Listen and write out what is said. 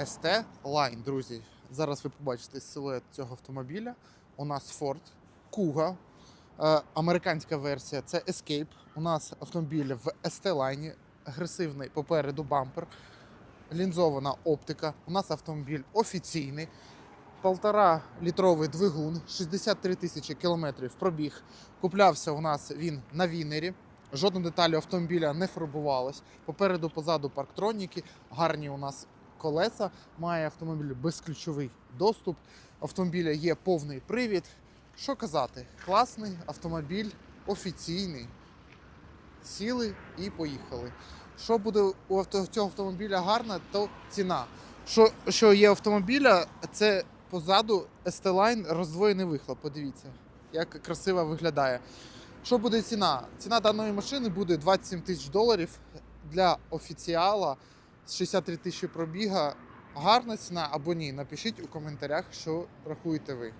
ST Line, друзі. Зараз ви побачите силует цього автомобіля. У нас Ford Kuga, е, американська версія це Escape. У нас автомобіль в ST Line, агресивний попереду бампер, лінзована оптика. У нас автомобіль офіційний. Полтора літровий двигун, 63 тисячі кілометрів пробіг. Куплявся у нас він на Вінері. Жодна деталь автомобіля не фарбувалась. Попереду, позаду парктроніки, гарні у нас колеса. Має автомобіль безключовий доступ. Автомобіля є повний привід. Що казати? Класний автомобіль, офіційний. Сіли і поїхали. Що буде у цього автомобіля гарно, то ціна. Що, що є автомобіля, це позаду ST-Line роздвоєний вихлоп. Подивіться, як красиво виглядає. Що буде ціна? Ціна даної машини буде 27 тисяч доларів для офіціала 63 тисячі пробіга. Гарна ціна або ні? Напишіть у коментарях, що рахуєте ви.